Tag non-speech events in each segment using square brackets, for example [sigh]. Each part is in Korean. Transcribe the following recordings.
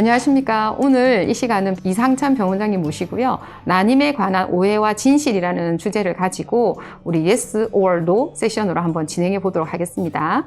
안녕하십니까. 오늘 이 시간은 이상찬 병원장님 모시고요. 난임에 관한 오해와 진실이라는 주제를 가지고 우리 yes or no 세션으로 한번 진행해 보도록 하겠습니다.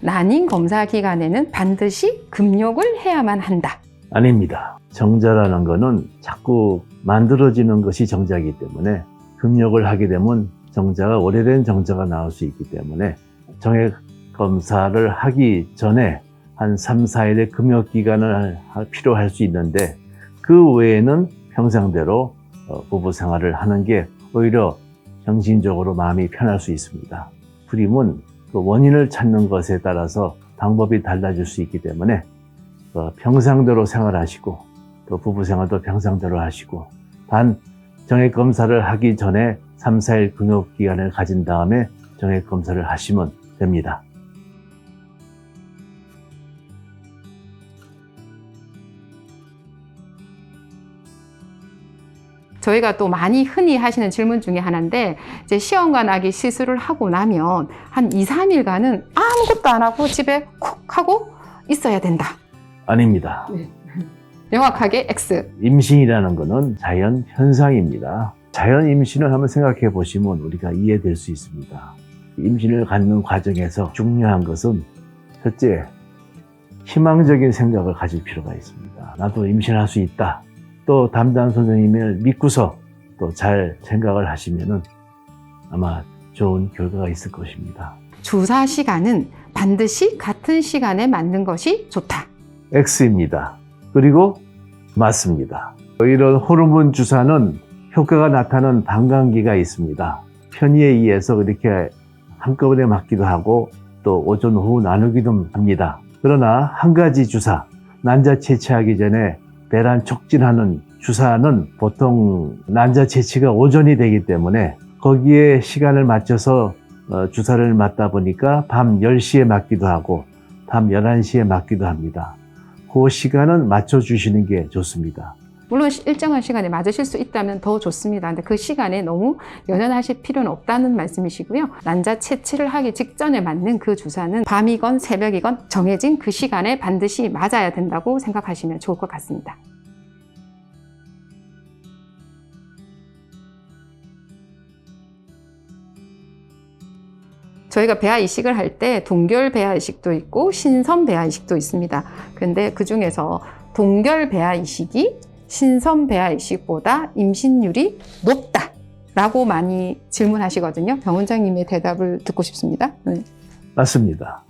난임 검사 기간에는 반드시 금욕을 해야만 한다. 아닙니다. 정자라는 거는 자꾸 만들어지는 것이 정자이기 때문에 금욕을 하게 되면 정자가 오래된 정자가 나올 수 있기 때문에 정액 검사를 하기 전에 한 3, 4일의 금욕 기간을 하- 필요할 수 있는데 그 외에는 평상대로 어, 부부 생활을 하는 게 오히려 정신적으로 마음이 편할 수 있습니다. 불임은 그 원인을 찾는 것에 따라서 방법이 달라질 수 있기 때문에 어, 평상대로 생활하시고 또 부부 생활도 평상대로 하시고 단 정액 검사를 하기 전에 3, 4일 금욕 기간을 가진 다음에 정액 검사를 하시면 됩니다. 저희가 또 많이 흔히 하시는 질문 중에 하나인데 이제 시험관 아기 시술을 하고 나면 한 2, 3일간은 아무것도 안 하고 집에 콕 하고 있어야 된다. 아닙니다. 명확하게 X. 임신이라는 것은 자연 현상입니다. 자연 임신을 한번 생각해 보시면 우리가 이해될 수 있습니다. 임신을 갖는 과정에서 중요한 것은 첫째, 희망적인 생각을 가질 필요가 있습니다. 나도 임신할 수 있다. 또 담당 선생님을 믿고서 또 잘 생각을 하시면은 아마 좋은 결과가 있을 것입니다. 주사 시간은 반드시 같은 시간에 맞는 것이 좋다. X입니다. 그리고 맞습니다. 이런 호르몬 주사는 효과가 나타나는 반감기가 있습니다. 편의에 의해서 이렇게 한꺼번에 맞기도 하고 또 오전 오후 나누기도 합니다. 그러나 한 가지 주사, 난자 채취하기 전에 배란 촉진하는 주사는 보통 난자 채취가 오전이 되기 때문에 거기에 시간을 맞춰서 어, 주사를 맞다 보니까 밤 10시에 맞기도 하고 밤 11시에 맞기도 합니다. 그 시간은 맞춰주시는 게 좋습니다. 물론 시- 일정한 시간에 맞으실 수 있다면 더 좋습니다. 근데 그 시간에 너무 연연하실 필요는 없다는 말씀이시고요. 난자 채취를 하기 직전에 맞는 그 주사는 밤이건 새벽이건 정해진 그 시간에 반드시 맞아야 된다고 생각하시면 좋을 것 같습니다. 저희가 배아 이식을 할 때 동결 배아 이식도 있고 신선 배아 이식도 있습니다. 근데 그 중에서 동결 배아 이식이 신선 배아 이식보다 임신율이 높다 라고 많이 질문하시거든요. 병 원장님의 대답을 듣고 싶습니다. 네. 맞습니다.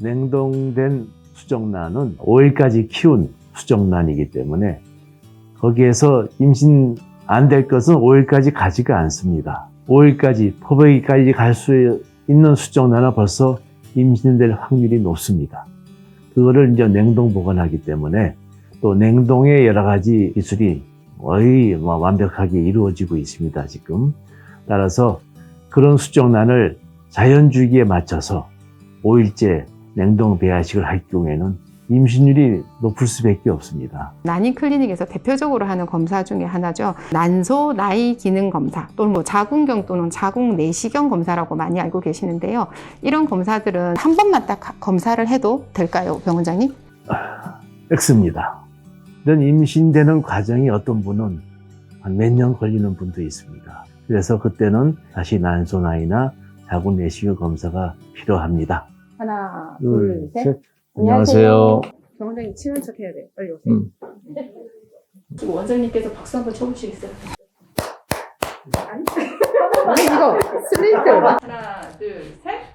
냉동된 수정란은 5일까지 키운 수정란이기 때문에 거기에서 임신 안 될 것은 5일까지 가지가 않습니다. 5일까지, 퍼베기까지 갈 수 있는 수정란은 벌써 임신될 확률이 높습니다. 그거를 이제 냉동 보관하기 때문에 또 냉동의 여러 가지 기술이 거의 뭐 완벽하게 이루어지고 있습니다, 지금. 따라서 그런 수정란을 자연 주기에 맞춰서 5일째 냉동 배아식을 할 경우에는 임신율이 높을 수밖에 없습니다. 난임 클리닉에서 대표적으로 하는 검사 중에 하나죠. 난소 나이 기능 검사 또는 뭐 자궁경 또는 자궁 내시경 검사라고 많이 알고 계시는데요. 이런 검사들은 한 번만 딱 검사를 해도 될까요, 병 원장님? X입니다. 이런 임신되는 과정이 어떤 분은 한 몇 년 걸리는 분도 있습니다. 그래서 그때는 다시 난소 나이나 자궁 내시경 검사가 필요합니다. 하나, 둘, 셋. 안녕하세요. 병 원장님 친한 척 해야 돼요. 빨리 오세요. 음. 지금 원장님께서 박수 한번 쳐보시겠어요? 아니, [laughs] 아니 이거 슬레이트. 하나, 둘, 셋.